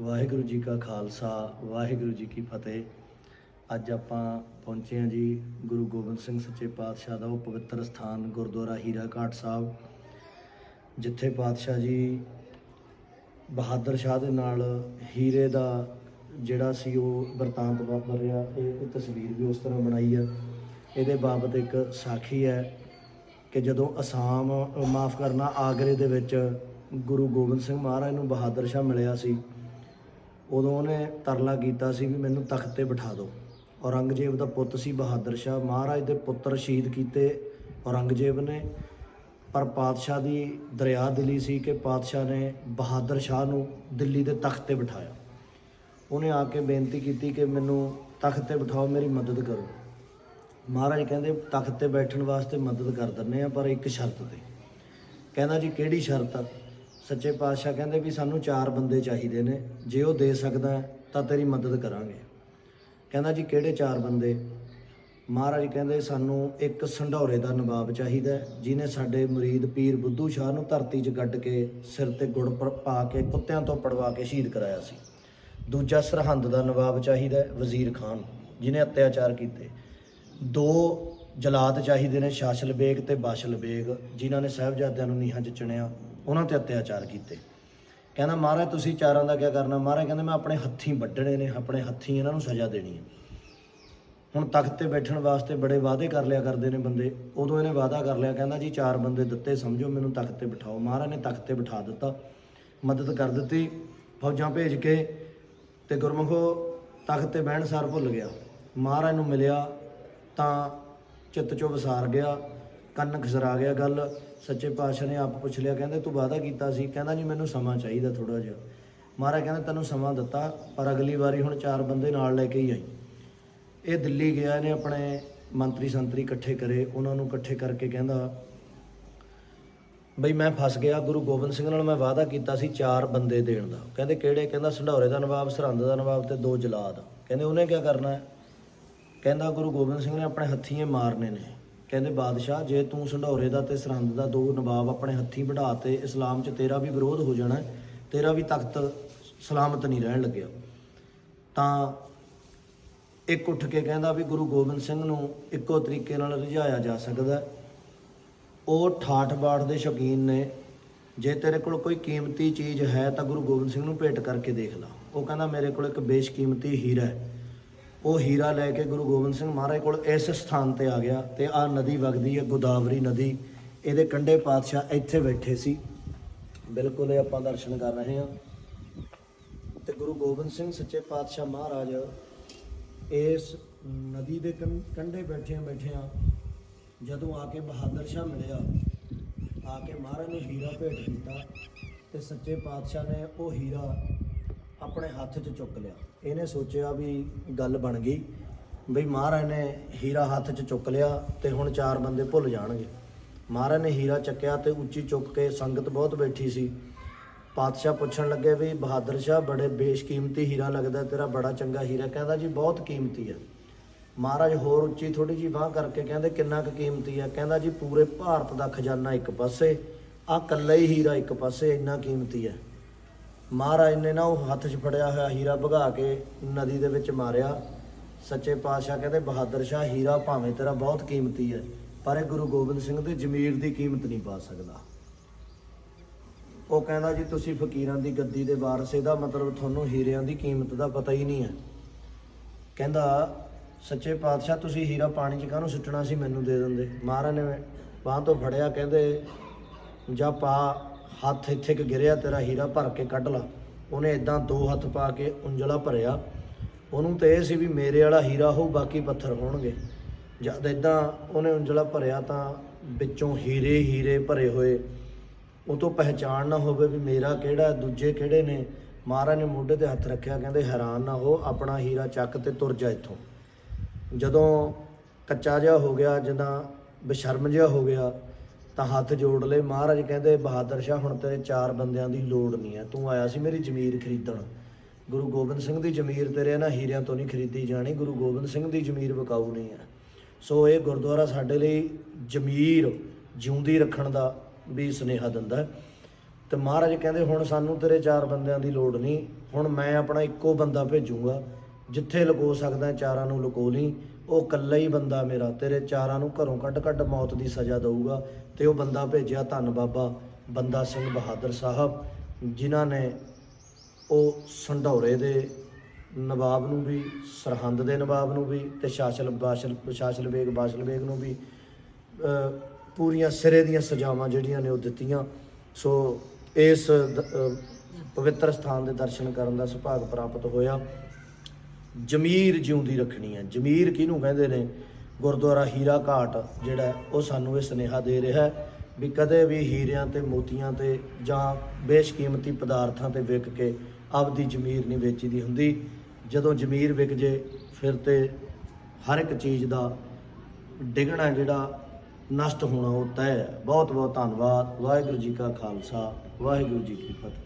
ਵਾਹਿਗੁਰੂ ਜੀ ਕਾ ਖਾਲਸਾ, ਵਾਹਿਗੁਰੂ ਜੀ ਕੀ ਫਤਿਹ। ਅੱਜ ਆਪਾਂ ਪਹੁੰਚੇ ਹਾਂ ਜੀ ਗੁਰੂ ਗੋਬਿੰਦ ਸਿੰਘ ਸੱਚੇ ਪਾਤਸ਼ਾਹ ਦਾ ਉਹ ਪਵਿੱਤਰ ਸਥਾਨ ਗੁਰਦੁਆਰਾ ਹੀਰਾ ਘਾਟ ਸਾਹਿਬ, ਜਿੱਥੇ ਪਾਤਸ਼ਾਹ ਜੀ ਬਹਾਦਰ ਸ਼ਾਹ ਦੇ ਨਾਲ ਹੀਰੇ ਦਾ ਜਿਹੜਾ ਸੀ ਉਹ ਵਰਤਾਂਤ ਵਾਪਰ ਰਿਹਾ, ਇਹ ਤਸਵੀਰ ਵੀ ਉਸ ਤਰ੍ਹਾਂ ਬਣਾਈ ਆ ਇਹਦੇ ਬਾਬਤ ਇੱਕ ਸਾਖੀ ਹੈ ਕਿ ਜਦੋਂ ਅਸਾਮ ਮਾਫ ਕਰਨਾ ਆਗਰੇ ਦੇ ਵਿੱਚ ਗੁਰੂ ਗੋਬਿੰਦ ਸਿੰਘ ਮਹਾਰਾਜ ਨੂੰ ਬਹਾਦਰ ਸ਼ਾਹ ਮਿਲਿਆ ਸੀ ਉਦੋਂ ਉਹਨੇ ਤਰਲਾ ਕੀਤਾ ਸੀ ਵੀ ਮੈਨੂੰ ਤਖਤ ਤੇ ਬਿਠਾ ਦਿਓ। ਔਰੰਗਜ਼ੇਬ ਦਾ ਪੁੱਤ ਸੀ ਬਹਾਦਰ ਸ਼ਾਹ। ਮਹਾਰਾਜ ਦੇ ਪੁੱਤਰ ਸ਼ਹੀਦ ਕੀਤੇ ਔਰੰਗਜ਼ੇਬ ਨੇ। ਪਰ ਪਾਤਸ਼ਾਹ ਦੀ ਦਰਿਆ ਦਿਲੀ ਸੀ ਕਿ ਪਾਤਸ਼ਾਹ ਨੇ ਬਹਾਦਰ ਸ਼ਾਹ ਨੂੰ ਦਿੱਲੀ ਦੇ ਤਖਤ ਤੇ ਬਿਠਾਇਆ। ਉਹਨੇ ਆ ਕੇ ਬੇਨਤੀ ਕੀਤੀ ਕਿ ਮੈਨੂੰ ਤਖਤ ਤੇ ਬਿਠਾਓ, ਮੇਰੀ ਮਦਦ ਕਰੋ। ਮਹਾਰਾਜ ਕਹਿੰਦੇ, ਤਖਤ ਤੇ ਬੈਠਣ ਵਾਸਤੇ ਮਦਦ ਕਰ ਦਿੰਨੇ ਆ ਪਰ ਇੱਕ ਸ਼ਰਤ ਤੇ। ਕਹਿੰਦਾ ਜੀ, ਕਿਹੜੀ ਸ਼ਰਤ ਆ? ਸੱਚੇ ਪਾਤਸ਼ਾਹ ਕਹਿੰਦੇ ਵੀ ਸਾਨੂੰ ਚਾਰ ਬੰਦੇ ਚਾਹੀਦੇ ਨੇ ਜੇ ਉਹ ਦੇ ਸਕਦਾ ਤਾਂ ਤੇਰੀ ਮਦਦ ਕਰਾਂਗੇ। ਕਹਿੰਦਾ ਜੀ ਕਿਹੜੇ ਚਾਰ ਬੰਦੇ? ਮਹਾਰਾਜ ਕਹਿੰਦੇ ਸਾਨੂੰ ਇੱਕ ਸੰਢੌਰੇ ਦਾ ਨਵਾਬ ਚਾਹੀਦਾ ਹੈ, ਜਿਹਨੇ ਸਾਡੇ ਮੁਰੀਦ ਪੀਰ ਬੁੱਧੂ ਸ਼ਾਹ ਨੂੰ ਧਰਤੀ 'ਚ ਗੱਡ ਕੇ ਸਿਰ ਤੇ ਗੁੜ ਪ- ਪਾ ਕੇ ਕੁੱਤਿਆਂ ਤੋਂ ਪੜਵਾ ਕੇ ਸ਼ਹੀਦ ਕਰਾਇਆ ਸੀ। ਦੂਜਾ ਸਰਹੰਦ ਦਾ ਨਵਾਬ ਚਾਹੀਦਾ ਵਜ਼ੀਰ ਖਾਨ ਜਿਹਨੇ ਅਤਿਆਚਾਰ ਕੀਤੇ। ਦੋ ਜਲਾਦ ਚਾਹੀਦੇ ਨੇ ਸ਼ਾਸਲ ਬੇਗ ਤੇ ਬਾਸ਼ਲ ਬੇਗ ਜਿਨ੍ਹਾਂ ਨੇ ਸਾਹਿਬਜ਼ਾਦਿਆਂ ਨੂੰ ਨੀਹਾਂ 'ਚ ਚਿਣਿਆ। ਉਹਨਾਂ ਤੇ ਅਤਿਆਚਾਰ ਕੀਤੇ। ਕਹਿੰਦਾ, ਮਹਾਰਾਜ, ਤੁਸੀਂ ਚਾਰਾਂ ਦਾ ਕੀ ਕਰਨਾ? ਮਹਾਰਾਜ ਕਹਿੰਦੇ, ਮੈਂ ਆਪਣੇ ਹੱਥੀਂ ਵੱਢਣੇ ਨੇ, ਆਪਣੇ ਹੱਥੀਂ ਇਹਨਾਂ ਨੂੰ ਸਜ਼ਾ ਦੇਣੀ ਹੈ। ਹੁਣ ਤਖਤ ਤੇ ਬੈਠਣ ਵਾਸਤੇ ਬੜੇ ਵਾਅਦੇ ਕਰ ਲਿਆ ਕਰਦੇ ਨੇ ਬੰਦੇ। ਉਦੋਂ ਇਹਨੇ ਵਾਅਦਾ ਕਰ ਲਿਆ, ਕਹਿੰਦਾ, ਜੀ, ਚਾਰ ਬੰਦੇ ਦਿੱਤੇ, ਸਮਝੋ ਮੈਨੂੰ ਤਖਤ ਤੇ ਬਿਠਾਓ। ਮਹਾਰਾਜ ਨੇ ਤਖਤ ਤੇ ਬਿਠਾ ਦਿੱਤਾ, ਮਦਦ ਕਰ ਦਿੱਤੀ, ਫੌਜਾਂ ਭੇਜ ਕੇ ਤੇ ਗੁਰਮੁਖੋ ਤਖਤ ਤੇ ਬਹਿਣ ਸਾਰ ਭੁੱਲ ਗਿਆ। ਮਹਾਰਾਜ ਨੂੰ ਮਿਲਿਆ ਤਾਂ ਚਿੱਤ ਚੋਂ ਵਸਾਰ ਗਿਆ। ਕੰਨ ਖਸਰਾ ਗਿਆ ਗੱਲ। ਸੱਚੇ ਪਾਤਸ਼ਾਹ ਨੇ ਆਪ ਪੁੱਛ ਲਿਆ, ਕਹਿੰਦੇ ਤੂੰ ਵਾਅਦਾ ਕੀਤਾ ਸੀ। ਕਹਿੰਦਾ ਜੀ ਮੈਨੂੰ ਸਮਾਂ ਚਾਹੀਦਾ ਥੋੜਾ ਜਿਹਾ। ਮਹਾਰਾਜ ਕਹਿੰਦੇ ਤੈਨੂੰ ਸਮਾਂ ਦਿੱਤਾ, ਪਰ ਅਗਲੀ ਵਾਰੀ ਹੁਣ ਚਾਰ ਬੰਦੇ ਨਾਲ ਲੈ ਕੇ ਹੀ ਆਈ। ਇਹ ਦਿੱਲੀ ਗਿਆ ਨੇ ਆਪਣੇ ਮੰਤਰੀ ਸੰਤਰੀ ਇਕੱਠੇ ਕਰੇ, ਉਹਨਾਂ ਨੂੰ ਇਕੱਠੇ ਕਰਕੇ ਕਹਿੰਦਾ, ਬਈ ਮੈਂ ਫਸ ਗਿਆ, ਗੁਰੂ ਗੋਬਿੰਦ ਸਿੰਘ ਨਾਲ ਮੈਂ ਵਾਅਦਾ ਕੀਤਾ ਸੀ ਚਾਰ ਬੰਦੇ ਦੇਣ ਦਾ। ਕਹਿੰਦੇ ਕਿਹੜੇ? ਕਹਿੰਦਾ ਸੰਢੌਰੇ ਦਾ ਨਵਾਬ, ਸਰਹੰਦ ਦਾ ਨਵਾਬ ਤੇ ਦੋ ਜਲਾਦ। ਕਹਿੰਦੇ ਉਹਨੇ ਕੀ ਕਰਨਾ ਹੈ? ਕਹਿੰਦਾ ਗੁਰੂ ਗੋਬਿੰਦ ਸਿੰਘ ਨੇ ਆਪਣੇ ਹੱਥੀਂ ਮਾਰਨੇ ਨੇ। ਕਹਿੰਦੇ, ਬਾਦਸ਼ਾਹ, ਜੇ ਤੂੰ ਸੰਢੌਰੇ ਦਾ ਤੇ ਸਰਹੰਦ ਦਾ ਦੋ ਨਵਾਬ ਆਪਣੇ ਹੱਥੀਂ ਵਢਾ ਤੇ ਇਸਲਾਮ 'ਚ ਤੇਰਾ ਵੀ ਵਿਰੋਧ ਹੋ ਜਾਣਾ, ਤੇਰਾ ਵੀ ਤਖਤ ਸਲਾਮਤ ਨਹੀਂ ਰਹਿਣ ਲੱਗਿਆ। ਤਾਂ ਇੱਕ ਉੱਠ ਕੇ ਕਹਿੰਦਾ ਵੀ ਗੁਰੂ ਗੋਬਿੰਦ ਸਿੰਘ ਨੂੰ ਇੱਕੋ ਤਰੀਕੇ ਨਾਲ ਰਿਝਾਇਆ ਜਾ ਸਕਦਾ ਉਹ ਠਾਠ ਬਾਠ ਦੇ ਸ਼ੌਕੀਨ ਨੇ। ਜੇ ਤੇਰੇ ਕੋਲ ਕੋਈ ਕੀਮਤੀ ਚੀਜ਼ ਹੈ ਤਾਂ ਗੁਰੂ ਗੋਬਿੰਦ ਸਿੰਘ ਨੂੰ ਭੇਟ ਕਰਕੇ ਦੇਖ ਲਾ। ਉਹ ਕਹਿੰਦਾ, ਮੇਰੇ ਕੋਲ ਇੱਕ ਬੇਸ਼ਕੀਮਤੀ ਹੀਰਾ ਹੈ। ਉਹ ਹੀਰਾ ਲੈ ਕੇ ਗੁਰੂ ਗੋਬਿੰਦ ਸਿੰਘ ਮਹਾਰਾਜ ਕੋਲ ਇਸ ਸਥਾਨ ਤੇ ਆ ਗਿਆ ਤੇ ਆ ਨਦੀ ਵਗਦੀ ਹੈ, ਗੋਦਾਵਰੀ ਨਦੀ। ਇਹਦੇ ਕੰਢੇ ਪਾਤਸ਼ਾਹ ਇੱਥੇ ਬੈਠੇ ਸੀ। ਬਿਲਕੁਲ ਇਹ ਆਪਾਂ ਦਰਸ਼ਨ ਕਰ ਰਹੇ ਹਾਂ। ਤੇ ਗੁਰੂ ਗੋਬਿੰਦ ਸਿੰਘ ਸੱਚੇ ਪਾਤਸ਼ਾਹ ਮਹਾਰਾਜ, ਇਸ ਨਦੀ ਦੇ ਕੰਢੇ ਬੈਠਿਆਂ ਬੈਠਿਆਂ ਜਦੋਂ ਆ ਕੇ ਬਹਾਦਰ ਸ਼ਾਹ ਮਿਲਿਆ, ਆ ਕੇ ਮਹਾਰਾਜ ਨੂੰ ਹੀਰਾ ਭੇਟ ਕੀਤਾ ਤੇ ਸੱਚੇ ਪਾਤਸ਼ਾਹ ਨੇ ਉਹ ਹੀਰਾ ਆਪਣੇ ਹੱਥ 'ਚ ਚੁੱਕ ਲਿਆ। ਇਹਨੇ ਸੋਚਿਆ ਵੀ ਗੱਲ ਬਣ ਗਈ, ਬਈ ਮਹਾਰਾਜ ਨੇ ਹੀਰਾ ਹੱਥ 'ਚ ਚੁੱਕ ਲਿਆ ਤੇ ਹੁਣ ਚਾਰ ਬੰਦੇ ਭੁੱਲ ਜਾਣਗੇ। ਮਹਾਰਾਜ ਨੇ ਹੀਰਾ ਚੱਕਿਆ ਤੇ ਉੱਚੀ ਚੁੱਕ ਕੇ ਸੰਗਤ ਬਹੁਤ ਬੈਠੀ ਸੀ। ਪਾਤਸ਼ਾਹ ਪੁੱਛਣ ਲੱਗੇ ਵੀ, ਬਹਾਦਰ ਸ਼ਾਹ, ਬੜੇ ਬੇਸ਼ਕੀਮਤੀ ਹੀਰਾ ਲੱਗਦਾ, ਤੇਰਾ ਬੜਾ ਚੰਗਾ ਹੀਰਾ। ਕਹਿੰਦਾ, ਜੀ, ਬਹੁਤ ਕੀਮਤੀ ਹੈ ਮਹਾਰਾਜ ਹੋਰ ਉੱਚੀ ਥੋੜੀ ਜੀ ਬਾਹ ਕਰਕੇ ਕਹਿੰਦੇ, ਕਿੰਨਾ ਕੁ ਕੀਮਤੀ ਹੈ ਕਹਿੰਦਾ, ਜੀ, ਪੂਰੇ ਭਾਰਤ ਦਾ ਖਜ਼ਾਨਾ ਇੱਕ ਪਾਸੇ ਆ ਕੱਲਾ ਹੀ ਹੀਰਾ ਇੱਕ ਪਾਸੇ ਇੰਨਾ ਕੀਮਤੀ ਹੈ ਮਹਾਰਾਜ ਨੇ ਨਾ ਉਹ ਹੱਥ 'ਚ ਫੜਿਆ ਹੋਇਆ ਹੀਰਾ ਭਗਾ ਕੇ ਨਦੀ ਦੇ ਵਿੱਚ ਮਾਰਿਆ। ਸੱਚੇ ਪਾਤਸ਼ਾਹ ਕਹਿੰਦੇ, ਬਹਾਦਰ ਸ਼ਾਹ, ਹੀਰਾ ਭਾਵੇਂ ਤੇਰਾ ਬਹੁਤ ਕੀਮਤੀ ਹੈ, ਪਰ ਇਹ ਗੁਰੂ ਗੋਬਿੰਦ ਸਿੰਘ ਦੇ ਜ਼ਮੀਰ ਦੀ ਕੀਮਤ ਨਹੀਂ ਪਾ ਸਕਦਾ। ਉਹ ਕਹਿੰਦਾ, ਜੀ, ਤੁਸੀਂ ਫਕੀਰਾਂ ਦੀ ਗੱਦੀ ਦੇ ਵਾਰਸ, ਇਹਦਾ ਮਤਲਬ ਤੁਹਾਨੂੰ ਹੀਰਿਆਂ ਦੀ ਕੀਮਤ ਦਾ ਪਤਾ ਹੀ ਨਹੀਂ ਹੈ। ਕਹਿੰਦਾ, ਸੱਚੇ ਪਾਤਸ਼ਾਹ, ਤੁਸੀਂ ਹੀਰਾ ਪਾਣੀ 'ਚ ਕਾਹਨੂੰ ਸੁੱਟਣਾ ਸੀ? ਮੈਨੂੰ ਦੇ ਦਿੰਦੇ। ਮਹਾਰਾਜ ਨੇ ਬਾਹ ਤੋਂ ਫੜਿਆ, ਕਹਿੰਦੇ, ਜਾ ਪਾ ਹੱਥ ਇੱਥੇ ਕਿ ਗਿਰਿਆ ਤੇਰਾ ਹੀਰਾ ਭਰ ਕੇ ਕੱਢ ਲਾ। ਉਹਨੇ ਇਦਾਂ ਦੋ ਹੱਥ ਪਾ ਕੇ ਉਂਜਲਾ ਭਰਿਆ। ਉਹਨੂੰ ਤੇ ਇਹ ਸੀ ਵੀ ਮੇਰੇ ਵਾਲਾ ਹੀਰਾ ਹੋ ਬਾਕੀ ਪੱਥਰ ਹੋਣਗੇ। ਜਦ ਇਦਾਂ ਉਹਨੇ ਉਂਜਲਾ ਭਰਿਆ ਤਾਂ ਵਿੱਚੋਂ ਹੀਰੇ ਹੀਰੇ ਭਰੇ ਹੋਏ। ਉਹ ਤੋਂ ਪਹਿਚਾਣ ਨਾ ਹੋਵੇ ਵੀ ਮੇਰਾ ਕਿਹੜਾ, ਦੂਜੇ ਕਿਹੜੇ ਨੇ। ਮਹਾਰਾਜ ਨੇ ਮੋਢੇ ਤੇ ਹੱਥ ਰੱਖਿਆ, ਕਹਿੰਦੇ ਹੈਰਾਨ ਨਾ ਹੋ, ਆਪਣਾ ਹੀਰਾ ਚੱਕ ਤੇ ਤੁਰ ਜਾ ਇੱਥੋਂ। ਜਦੋਂ ਕੱਚਾ ਜਿਹਾ ਹੋ ਗਿਆ, ਜਿੱਦਾਂ ਬਸ਼ਰਮ ਜਿਹਾ ਹੋ ਗਿਆ ਤਾਂ ਹੱਥ ਜੋੜ ਲਏ ਮਹਾਰਾਜ ਕਹਿੰਦੇ, ਬਹਾਦਰ ਸ਼ਾਹ, ਹੁਣ ਤੇਰੇ ਚਾਰ ਬੰਦਿਆਂ ਦੀ ਲੋੜ ਨਹੀਂ ਹੈ। ਤੂੰ ਆਇਆ ਸੀ ਮੇਰੀ ਜ਼ਮੀਰ ਖਰੀਦਣ। ਗੁਰੂ ਗੋਬਿੰਦ ਸਿੰਘ ਦੀ ਜ਼ਮੀਰ ਤੇਰੇ ਇਹਨਾਂ ਹੀਰਿਆਂ ਤੋਂ ਨਹੀਂ ਖਰੀਦੀ ਜਾਣੀ। ਗੁਰੂ ਗੋਬਿੰਦ ਸਿੰਘ ਦੀ ਜ਼ਮੀਰ ਵਿਕਾਊ ਨਹੀਂ ਹੈ। ਸੋ ਇਹ ਗੁਰਦੁਆਰਾ ਸਾਡੇ ਲਈ ਜ਼ਮੀਰ ਜਿਉਂਦੀ ਰੱਖਣ ਦਾ ਵੀ ਸੁਨੇਹਾ ਦਿੰਦਾ ਹੈ। ਤੇ ਮਹਾਰਾਜ ਕਹਿੰਦੇ, ਹੁਣ ਸਾਨੂੰ ਤੇਰੇ ਚਾਰ ਬੰਦਿਆਂ ਦੀ ਲੋੜ ਨਹੀਂ। ਹੁਣ ਮੈਂ ਆਪਣਾ ਇੱਕੋ ਬੰਦਾ ਭੇਜੂਗਾ। ਜਿੱਥੇ ਲੁਕੋ ਸਕਦਾ ਚਾਰਾਂ ਨੂੰ ਲੁਕੋ ਲਈ, ਉਹ ਇਕੱਲਾ ਹੀ ਬੰਦਾ ਮੇਰਾ, ਤੇਰੇ ਚਾਰਾਂ ਨੂੰ ਘਰੋਂ ਕੱਢ ਕੱਢ ਮੌਤ ਦੀ ਸਜ਼ਾ ਦਊਗਾ, ਤੇ ਉਹ ਬੰਦਾ ਭੇਜਿਆ ਧੰਨ ਬਾਬਾ, ਬੰਦਾ ਸਿੰਘ ਬਹਾਦਰ ਸਾਹਿਬ, ਜਿਨ੍ਹਾਂ ਨੇ ਉਹ ਸੰਢੌਰੇ ਦੇ ਨਵਾਬ ਨੂੰ ਵੀ, ਸਰਹੰਦ ਦੇ ਨਵਾਬ ਨੂੰ ਵੀ, ਤੇ ਸ਼ਾਸਲ ਬਾਸ਼ਲ, ਸ਼ਾਸਲ ਬੇਗ, ਬਾਸ਼ਲ ਵੇਗ ਨੂੰ ਵੀ ਪੂਰੀਆਂ ਸਿਰੇ ਦੀਆਂ ਸਜ਼ਾਵਾਂ ਜਿਹੜੀਆਂ ਨੇ ਉਹ ਦਿੱਤੀਆਂ। ਸੋ ਇਸ ਪਵਿੱਤਰ ਸਥਾਨ ਦੇ ਦਰਸ਼ਨ ਕਰਨ ਦਾ ਸੁਭਾਗ ਪ੍ਰਾਪਤ ਹੋਇਆ। ਜਮੀਰ ਜਿਉਂਦੀ ਰੱਖਣੀ ਹੈ। ਜਮੀਰ ਕਿਹਨੂੰ ਕਹਿੰਦੇ ਨੇ? ਗੁਰਦੁਆਰਾ ਹੀਰਾ ਘਾਟ, ਜਿਹੜਾ ਉਹ ਸਾਨੂੰ ਇਹ ਸੁਨੇਹਾ ਦੇ ਰਿਹਾ ਵੀ ਕਦੇ ਵੀ ਹੀਰਿਆਂ ਤੇ ਮੋਤੀਆਂ ਤੇ ਜਾਂ ਬੇਸ਼ਕੀਮਤੀ ਪਦਾਰਥਾਂ ਤੇ ਵਿਕ ਕੇ ਆਪਦੀ ਜ਼ਮੀਰ ਨਹੀਂ ਵੇਚੀ ਦੀ ਹੁੰਦੀ। ਜਦੋਂ ਜ਼ਮੀਰ ਵਿਕ ਜੇ, ਫਿਰ ਤੇ ਹਰ ਇੱਕ ਚੀਜ਼ ਦਾ ਡਿੱਗਣਾ ਜਿਹੜਾ ਨਸ਼ਟ ਹੋਣਾ ਉਹ ਤੈਅ ਹੈ। ਬਹੁਤ ਬਹੁਤ ਧੰਨਵਾਦ। ਵਾਹਿਗੁਰੂ ਜੀ ਕਾ ਖਾਲਸਾ, ਵਾਹਿਗੁਰੂ ਜੀ ਕੀ ਫਤਿਹ।